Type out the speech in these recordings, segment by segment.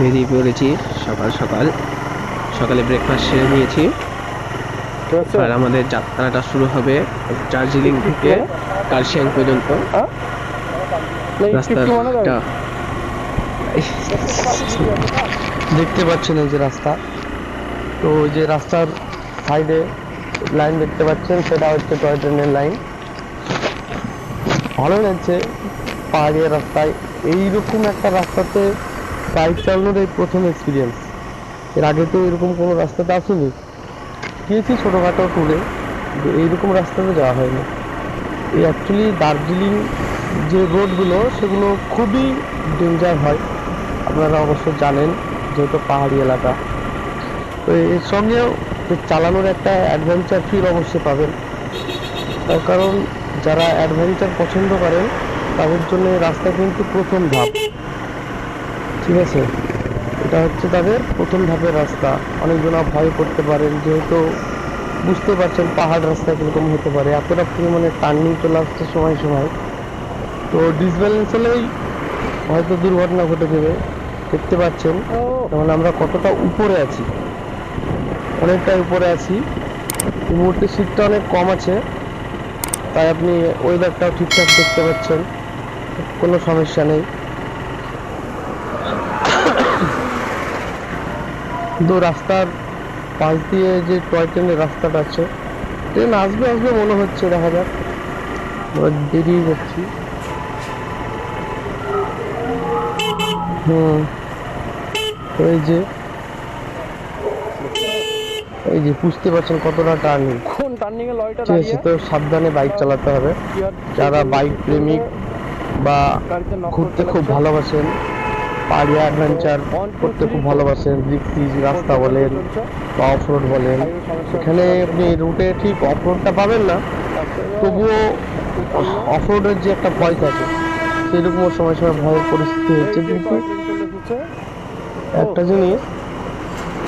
বেরিয়ে পড়েছি সকাল সকাল। সকালে ব্রেকফাস্ট সেরে নিয়েছি। আর আমাদের যাত্রাটা শুরু হবে দার্জিলিং থেকে কার্শিয়াং পর্যন্ত। রাস্তাটা দেখতে পাচ্ছেন এই যে রাস্তা। তো ওই যে রাস্তার সাইডে লাইন দেখতে পাচ্ছেন সেটা হচ্ছে টয় ট্রেনের লাইন ভালো লাগছে পাহাড়ি রাস্তায়। এইরকম একটা রাস্তাতে বাইক চালানোর এই প্রথম এক্সপিরিয়েন্স এর আগে তো এরকম কোনো রাস্তাতে আসেনি। গিয়েছি ছোটোখাটো ট্যুরে কিন্তু এইরকম রাস্তাতে যাওয়া হয়নি। এই অ্যাকচুয়ালি দার্জিলিং যে রোডগুলো সেগুলো খুবই ডেঞ্জার হয়। আপনারা অবশ্য জানেন, যেহেতু পাহাড়ি এলাকা। তো এর সঙ্গেও চালানোর একটা অ্যাডভেঞ্চার ফিল অবশ্যই পাবেন। তার কারণ, যারা অ্যাডভেঞ্চার পছন্দ করেন, তাদের জন্য রাস্তা কিন্তু প্রথম ধাপ। ঠিক আছে এটা হচ্ছে তাদের প্রথম ধাপের রাস্তা। অনেকজনা ভয় করতে পারেন যেহেতু বুঝতে পারছেন পাহাড় রাস্তা কীরকম হতে পারে। এতটা পরিমাণে টার্নিং চলে আসছে সময় সময়। তো ডিসব্যালেন্স হলেই হয়তো দুর্ঘটনা ঘটে যাবে। দেখতে পাচ্ছেন যেমন আমরা কতটা উপরে আছি। অনেকটা উপরে আছি। এই মুহূর্তে শীতটা অনেক কম আছে। তাই আপনি ওয়েদারটাও ঠিকঠাক দেখতে পাচ্ছেন। কোনো সমস্যা নেই। কিন্তু রাস্তার পাশ দিয়ে যে টয় ট্রেনের রাস্তাটা আছে ট্রেন আসবে আসবে মনে হচ্ছে দেখা যাক। আমরা দেরিয়ে যাচ্ছি। হুম। এই যে এই যে বুঝতে পারছেন কতটা টার্নিং। কোন টার্নিং এ লরিটা ঠিক আছে তো সাবধানে বাইক চালাতে হবে। যারা বাইক প্রেমিক বা ঘুরতে খুব ভালোবাসেন পাহাড়ি অ্যাডভেঞ্চার করতে খুব ভালোবাসেন রিক্সি রাস্তা বলেন, বা অফ রোড বলেন। এখানে আপনি রুটে ঠিক অফ রোডটা পাবেন না, তবুও অফ রোডের যে একটা ভয় থাকে, সেরকম সময় সময় ভয়ের পরিস্থিতি হচ্ছে কিন্তু একটা জিনিস,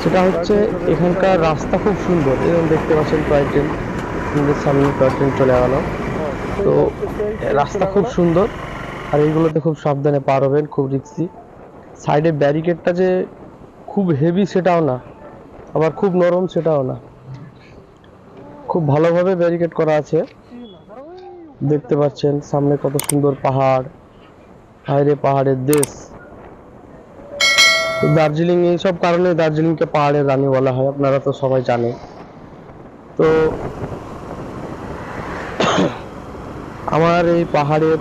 সেটা হচ্ছে এখানকার রাস্তা খুব সুন্দর। এরকম দেখতে পাচ্ছেন টয় ট্রেন সামনে টয় ট্রেন চলে গেল তো, রাস্তা খুব সুন্দর, আর এইগুলোতে খুব সাবধানে পার হবেন, খুব রিক্সি সাইডে ব্যারিকেডটা যে খুব হেভি সেটাও না, আবার খুব নরম সেটাও না। খুব ভালোভাবে ব্যারিকেড করা আছে। দেখতে পাচ্ছেন সামনে কত সুন্দর পাহাড়, হায়রে পাহাড়ের দেশ। তো দার্জিলিং এইসব কারণে দার্জিলিংকে পাহাড়ের রানী বলা হয়, আপনারা তো সবাই জানেন। তো আমার এই পাহাড়ের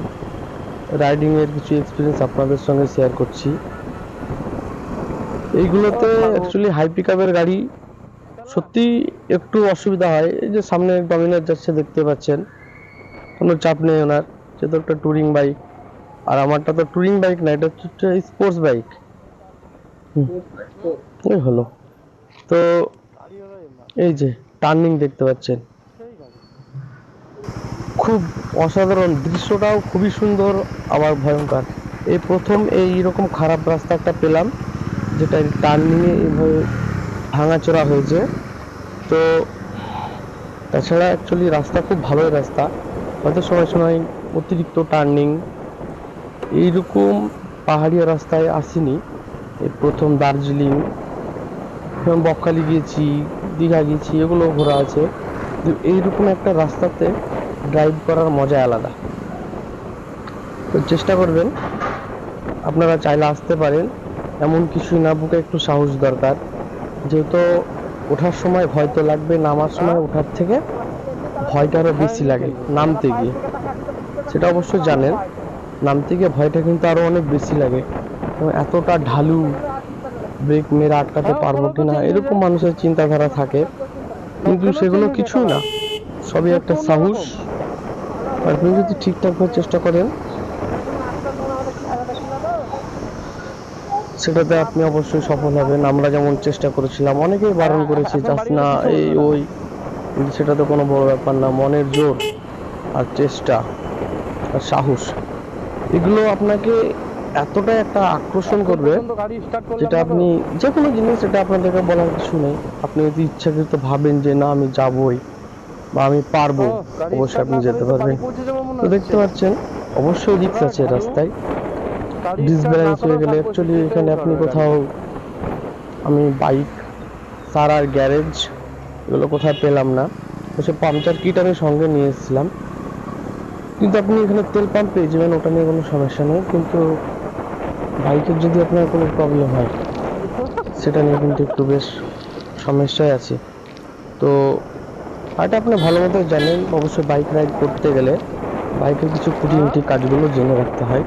রাইডিং এর কিছু এক্সপিরিয়েন্স আপনাদের সঙ্গে শেয়ার করছি। এইগুলোতে অ্যাকচুয়ালি হাই পিকআপের গাড়ি সত্যি একটু অসুবিধা হয়। এই যে সামনে ডমিনার যাচ্ছে, দেখতে পাচ্ছেন। কোনো চাপ নেই ওনার। যেহেতু একটা টুরিং বাইক আর আমারটা তো টুরিং বাইক না, এটা হচ্ছে স্পোর্টস বাইক এই হলো। তো এই যে টার্নিং দেখতে পাচ্ছেন। খুব অসাধারণ দৃশ্যটাও খুবই সুন্দর, আবার ভয়ঙ্কর। এই প্রথম এইরকম খারাপ রাস্তা একটা পেলাম। যেটা টার্নিংয়ে এইভাবে ভাঙাচোরা হয়েছে। তো তাছাড়া অ্যাকচুয়ালি রাস্তা খুব ভালোই রাস্তা। হয়তো সময় সময় অতিরিক্ত টার্নিং এইরকম পাহাড়িয়া রাস্তায় আসিনি। এই প্রথম দার্জিলিং যেমন বকখালি গিয়েছি, দীঘা গিয়েছি এগুলো ঘোরা আছে। এইরকম একটা রাস্তাতে ড্রাইভ করার মজা আলাদা। তো চেষ্টা করবেন। আপনারা চাইলে আসতে পারেন। এমন কিছুই না, বুকে একটু সাহস দরকার। যেহেতু ওঠার সময় ভয় তো লাগবে, নামার সময় ওঠার থেকে ভয়টা আরও বেশি লাগে, নামতে গিয়ে। সেটা অবশ্যই জানেন, নামতে গিয়ে ভয়টা কিন্তু আরও অনেক বেশি লাগে। এতটা ঢালু ব্রেক মেরে আটকাতে পারব কিনা, এরকম মানুষের চিন্তাধারা থাকে। কিন্তু সেগুলো কিছুই না, সবই একটা সাহস। আপনি যদি ঠিকঠাকভাবে চেষ্টা করেন সেটাতে আপনি অবশ্যই সফল হবেন। আমরা যেমন চেষ্টা করেছিলাম অনেকেই বারণ করেছি যাস না এই ওই। সেটা তো কোনো বড় ব্যাপার না মনের জোর আর চেষ্টা আর সাহস। এগুলো আপনাকে এতটাই একটা আকর্ষণ করবে যেটা আপনি যে কোনো জিনিস এটা আপনাদেরকে বলার কিছু নেই। আপনি যদি ইচ্ছাকৃত ভাবেন যে না আমি যাবই বা আমি পারব অবশ্যই আপনি যেতে পারবেন। তো দেখতে পাচ্ছেন অবশ্যই রিক্স আছে রাস্তায়। Start হয়ে গেলে অ্যাকচুয়ালি এখানে আপনি কোথাও আমি বাইক সারার গ্যারেজ এগুলো কোথাও পেলাম না। সে পাংচার কিট আমি সঙ্গে নিয়ে এসেছিলাম। কিন্তু আপনি এখানে তেল পাম্প পেয়ে যাবেন, ওটা নিয়ে কোনো সমস্যা নেই। কিন্তু বাইকের যদি আপনার কোনো প্রবলেম হয়, সেটা নিয়ে কিন্তু একটু বেশ সমস্যায় আছি। তো এটা আপনি ভালো মতো জানেন অবশ্যই বাইক রাইড করতে গেলে বাইকের কিছু খুঁটিনাটি কাজগুলো জেনে রাখতে হয়।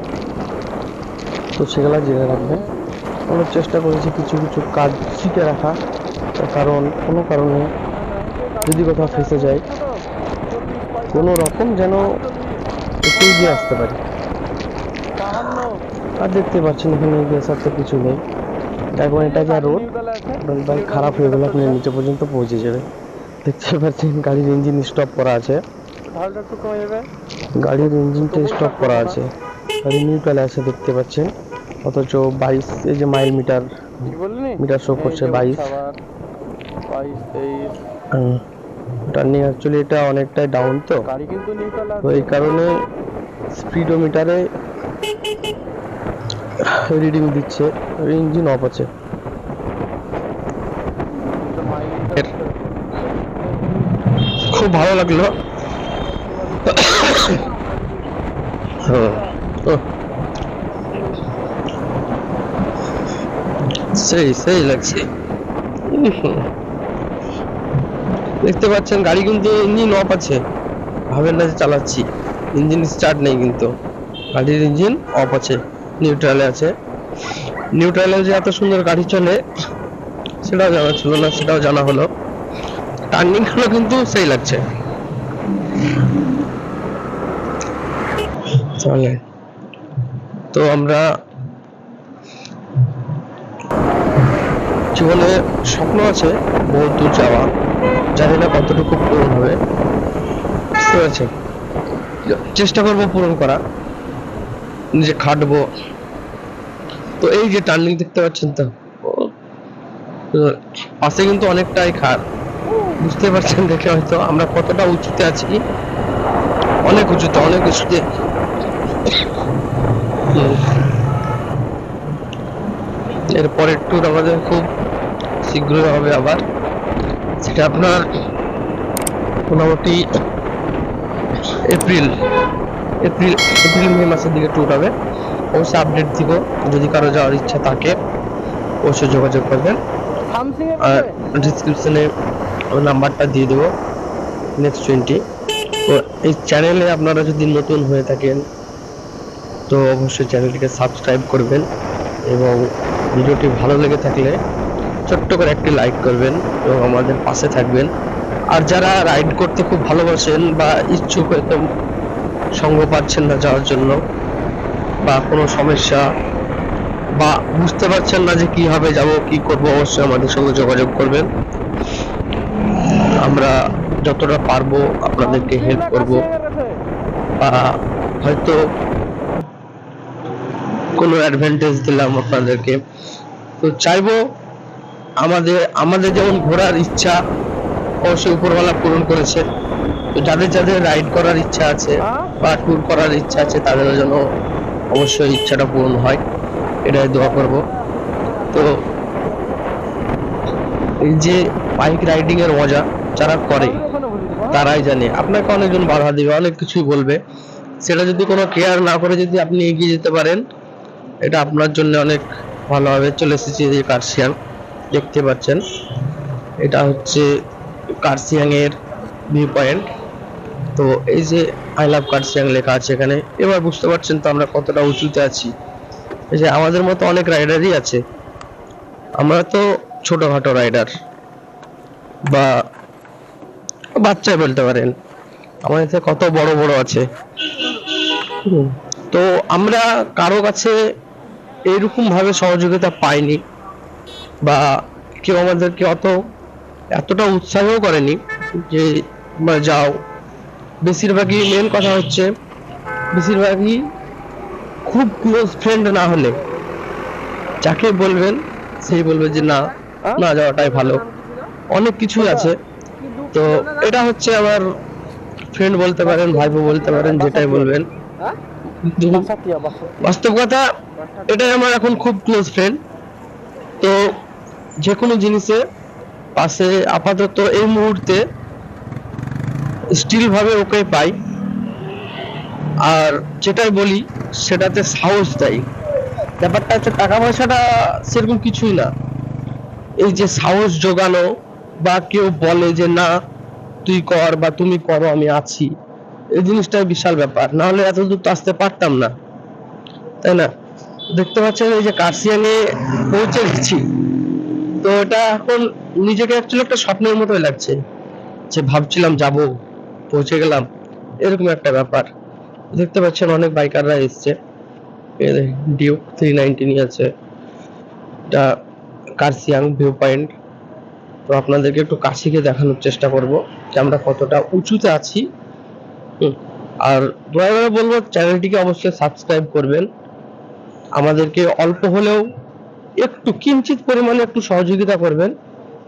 তো সেগুলো জেনে রাখবেন আমরা চেষ্টা করেছি কিছু কিছু কাজ শিখে রাখা। তার কারণ কোনো কারণে যদি কোথাও ফেসে যায় কোনো রকম যেন একটু এগিয়ে আসতে পারি। আর দেখতে পাচ্ছেন এখানে এগিয়ে আসার তো কিছু নেই। এখন এটা যা রোড আপনার বাইক খারাপ হয়ে গেলে আপনি নিচে পর্যন্ত পৌঁছে যাবে। দেখতে পাচ্ছেন গাড়ির ইঞ্জিন স্টপ করা আছে। গাড়ির ইঞ্জিনটা স্টপ করা আছে। গাড়ি নিউট্রালে আছে দেখতে পাচ্ছেন। অথচ বাইশ এই যে মাইল মিটার মিটার শো করছে বাইশ। তেইশ। টার্নিং অ্যাকচুয়ালি এটা অনেকটাই ডাউন তো। এই কারণে স্পিডোমিটারে রিডিং দিচ্ছে ইঞ্জিন অফ আছে। খুব ভালো লাগল। হ্যাঁ। সেই সেই লাগছে। দেখতে পাচ্ছেন, গাড়ি কিন্তু ইঞ্জিন অফ আছে। ভাবেন না যে চালাচ্ছি। ইঞ্জিন স্টার্ট নেই কিন্তু। গাড়ির ইঞ্জিন অফ আছে নিউট্রালে আছে। নিউট্রালে যে এত সুন্দর গাড়ি চলে, সেটাও জানা ছিল না, সেটাও জানা হলো। টার্নিংগুলো কিন্তু সেই লাগছে। চলে তো আমরা জীবনে স্বপ্ন আছে বহু দূর যাওয়া। জানি না কতটুকু পূরণ হবে। পারছেন চেষ্টা করব পূরণ করা। নিজে খাটবো। তো এই যে টার্নিং দেখতে পাচ্ছেন তো পাশে কিন্তু অনেকটাই খার বুঝতে পারছেন দেখে হয়তো আমরা কতটা উঁচুতে আছি। অনেক উঁচুতে অনেক উঁচুতে। এরপরের ট্যুর আমাদের খুব শীঘ্রই হবে আবার। সেটা আপনার মোটামুটি এপ্রিল এপ্রিল এপ্রিল মে মাসের দিকে ট্যুর হবে। অবশ্যই আপডেট দিব যদি কারও যাওয়ার ইচ্ছা থাকে অবশ্যই যোগাযোগ করবেন। আর? ডিসক্রিপশনে ওই নাম্বারটা দিয়ে দেবো নেক্সট টোয়েন্টি তো এই চ্যানেলে আপনারা যদি নতুন হয়ে থাকেন তো অবশ্যই চ্যানেলটিকে সাবস্ক্রাইব করবেন এবং ভিডিওটি ভালো লেগে থাকলে ছোট্ট করে একটি লাইক করবেন এবং আমাদের পাশে থাকবেন। আর যারা রাইড করতে খুব ভালোবাসেন বা ইচ্ছুক হয়তো সঙ্গ পাচ্ছেন না যাওয়ার জন্য বা কোনো সমস্যা বা বুঝতে পারছেন না যে কীভাবে যাব, কি করব, অবশ্যই আমাদের সঙ্গে যোগাযোগ করবেন। আমরা যতটা পারব আপনাদেরকে হেল্প করব। বা হয়তো কোনো অ্যাডভান্টেজ দিলাম আপনাদেরকে। তো চাইব আমাদের আমাদের যেমন ঘোরার ইচ্ছা, অবশ্যই উপরওয়ালা পূরণ করেছে। তো যাদের যাদের রাইড করার ইচ্ছা আছে বা ট্যুর করার ইচ্ছা আছে তাদের জন্য অবশ্যই ইচ্ছাটা পূরণ হয়। এটাই দোয়া করব। তো এই যে বাইক রাইডিং এর মজা যারা করে? তারাই জানে। আপনাকে অনেকজন বাধা দিবে, অনেক কিছুই বলবে। সেটা যদি কোনো কেয়ার না করে যদি আপনি এগিয়ে যেতে পারেন, এটা আপনার জন্য অনেক ভালো হবে। চলে এসেছি এই যে কার্শিয়াং। দেখতে পাচ্ছেন। এটা হচ্ছে কার্শিয়াং এর ভিউ পয়েন্ট তো এই যে আই লাভ কার্শিয়াং লেখা আছে এখানে। এবার বুঝতে পারছেন তো আমরা কতটা উঁচুতে আছি। এই যে আমাদের মতো অনেক রাইডারই আছে। আমরা তো ছোটখাটো রাইডার বা বাচ্চাই বলতে পারেন। আমাদের কত বড় বড় আছে। তো আমরা কারও কাছে এইরকম ভাবে সহযোগিতা পাইনি। বা কেউ আমাদেরকে অত এতটা উৎসাহ করেনি যে তোমরা যাও। বেশিরভাগই মেন কথা হচ্ছে বেশিরভাগই খুব ক্লোজ ফ্রেন্ড না হলে যাকে বলবেন সেই বলবে যে না না যাওয়াটাই ভালো। অনেক কিছুই আছে। তো এটা হচ্ছে আমার ফ্রেন্ড বলতে পারেন ভাইপো বলতে পারেন যেটাই বলবেন। বাসাতিয়া বাস্তব কথা এটাই আমার এখন খুব ক্লোজ ফ্রেন্ড তো যে কোনো জিনিসে পাশে আপাতত এই মুহূর্তে স্টিল ভাবে ওকে পাই। আর যেটাই বলি, সেটাতে সাহস দেয় ব্যাপারটা হচ্ছে টাকা পয়সাটা সেরকম কিছুই না। এই যে সাহস জোগানো, বা কেউ বলে যে, না, তুই কর, বা তুমি করো, আমি আছি। এই জিনিসটা বিশাল ব্যাপার। না হলে এত দূর তো আসতে পারতাম না। তাই না? দেখতে পাচ্ছেন, এই যে কার্সিয়াঙে পৌঁছে গেছি। তো এটা এখন নিজেকে অ্যাকচুয়ালি একটা স্বপ্নের মতোই লাগছে। যে ভাবছিলাম যাব, পৌঁছে গেলাম, এরকম একটা ব্যাপার। দেখতে পাচ্ছেন অনেক বাইকাররা এসছে। ডিউক থ্রি নাইনটি নিয়ে আছে। এটা কার্সিয়াং ভিউ পয়েন্ট তো আপনাদেরকে একটু গিয়ে দেখানোর চেষ্টা করব যে আমরা কতটা উঁচুতে আছি। আর দয়া বলব চ্যানেলটিকে অবশ্যই সাবস্ক্রাইব করবেন। আমাদেরকে অল্প হলেও একটু কিঞ্চিত পরিমাণে একটু সহযোগিতা করবেন,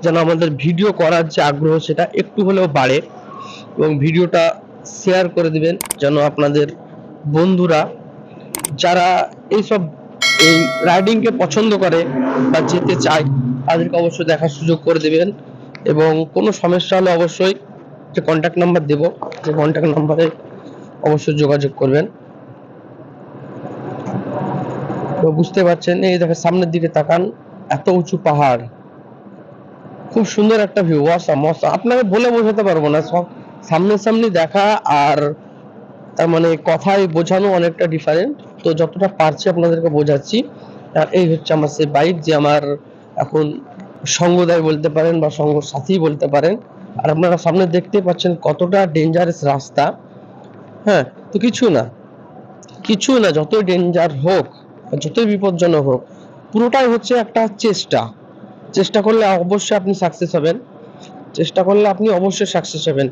যেন আমাদের ভিডিও করার যে আগ্রহ সেটা একটু হলেও বাড়ে এবং ভিডিওটা শেয়ার করে দিবেন, যেন আপনাদের বন্ধুরা যারা এইসব এই রাইডিংকে পছন্দ করে বা যেতে চায়, তাদেরকে অবশ্যই দেখার সুযোগ করে দেবেন এবং কোনো সমস্যা হলে অবশ্যই যে কন্ট্যাক্ট নাম্বার দেবো, যে কন্ট্যাক্ট নাম্বারে অবশ্যই যোগাযোগ করবেন। বুঝতে পারছেন, এই দেখেন সামনের দিকে তাকান, এত উঁচু পাহাড়। খুব সুন্দর একটা ভিউ অসাম অসাম আপনাকে বলে বোঝাতে পারব না সামনে সামনে দেখা আর তার মানে কথায় বোঝানো অনেকটা ডিফারেন্ট তো যতটা পারছি আপনাদেরকে বোঝাচ্ছি। আর এই হচ্ছে আমার সেই বাইক যে আমার এখন সঙ্গদায় বলতে পারেন বা সঙ্গ সাথী বলতে পারেন। আর আপনারা সামনে দেখতে পাচ্ছেন কতটা ডেঞ্জারাস রাস্তা। হ্যাঁ তো কিছু না কিছু না, যতই ডেঞ্জার হোক। যতই বিপজ্জনক হোক, পুরোটাই হচ্ছে একটা চেষ্টা। চেষ্টা করলে অবশ্যই আপনি সাকসেস হবেন। চেষ্টা করলে আপনি অবশ্যই সাকসেস হবেন।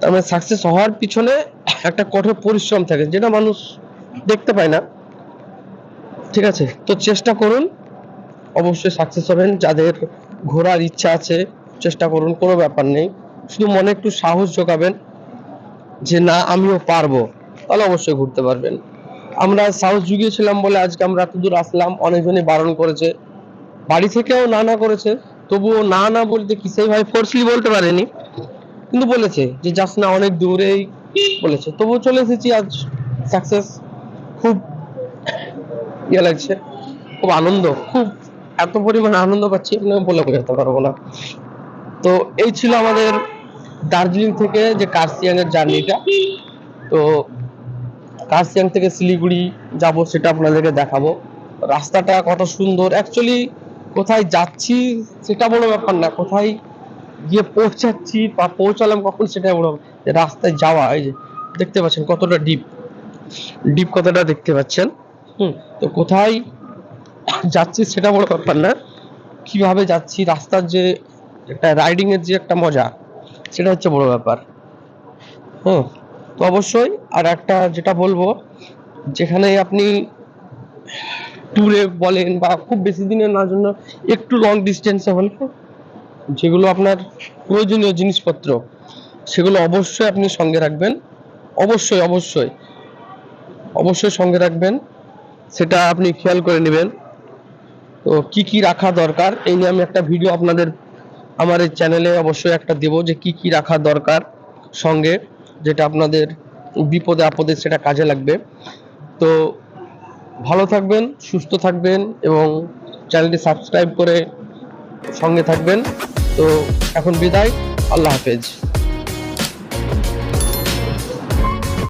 তার মানে সাকসেস হওয়ার পিছনে একটা কঠোর পরিশ্রম থাকে, যেটা মানুষ দেখতে পায় না। ঠিক আছে? তো চেষ্টা করুন, অবশ্যই সাকসেস হবেন। যাদের ঘোরার ইচ্ছা আছে, চেষ্টা করুন, কোনো ব্যাপার নেই। শুধু মনে একটু সাহস জোগাবেন যে, না, আমিও পারব। তাহলে অবশ্যই ঘুরতে পারবেন। আমরা সাহস জুগিয়েছিলাম বলে আজকে আমরা এতদূর আসলাম, অনেকজনই বারণ করেছে। বাড়ি থেকেও না না করেছে, তবুও না না বলতে কি সেইভাবে ফোর্সলি বলতে পারেনি, কিন্তু বলেছে যে যাস না অনেক দূরেই বলেছে। তবুও চলে এসেছি আজ সাকসেস খুব ইয়ে লাগছে, খুব আনন্দ, খুব এত পরিমাণে আনন্দ পাচ্ছি আপনাকে বলে বোঝাতে পারব না। তো এই ছিল আমাদের দার্জিলিং থেকে যে কার্সিয়াং এর জার্নিটা। তো কার্সিয়াং থেকে শিলিগুড়ি যাব সেটা আপনাদেরকে দেখাবো। রাস্তাটা কত সুন্দর। অ্যাকচুয়ালি কোথায় যাচ্ছি সেটা বড় ব্যাপার না। কোথায় গিয়ে পৌঁছাচ্ছি বা পৌঁছালাম কখন সেটাই বড়। যে রাস্তায় যাওয়া, এই যে দেখতে পাচ্ছেন কতটা ডিপ ডিপ কতটা দেখতে পাচ্ছেন? হুম, তো কোথায় যাচ্ছি সেটা বড় ব্যাপার না। কীভাবে যাচ্ছি, রাস্তার যে একটা রাইডিং এর যে একটা মজা, সেটা হচ্ছে বড় ব্যাপার। হুম তো অবশ্যই আর একটা যেটা বলব, যেখানে আপনি ট্যুরে বলেন বা খুব বেশি দিনের না জন্য একটু লং ডিস্টেন্সে হলে যেগুলো আপনার প্রয়োজনীয় জিনিসপত্র, সেগুলো অবশ্যই আপনি সঙ্গে রাখবেন। অবশ্যই অবশ্যই অবশ্যই সঙ্গে রাখবেন। সেটা আপনি খেয়াল করে নেবেন। তো কি কি রাখা দরকার, এই নিয়ে আমি একটা ভিডিও আপনাদের, আমার এই চ্যানেলে অবশ্যই একটা দেবো যে কি কি রাখা দরকার সঙ্গে। যেটা আপনাদের বিপদে, আপদে সেটা কাজে লাগবে। তো ভালো থাকবেন, সুস্থ থাকবেন এবং চ্যানেলটি সাবস্ক্রাইব করে সঙ্গে থাকবেন। তো এখন বিদায়, আল্লাহ হাফেজ।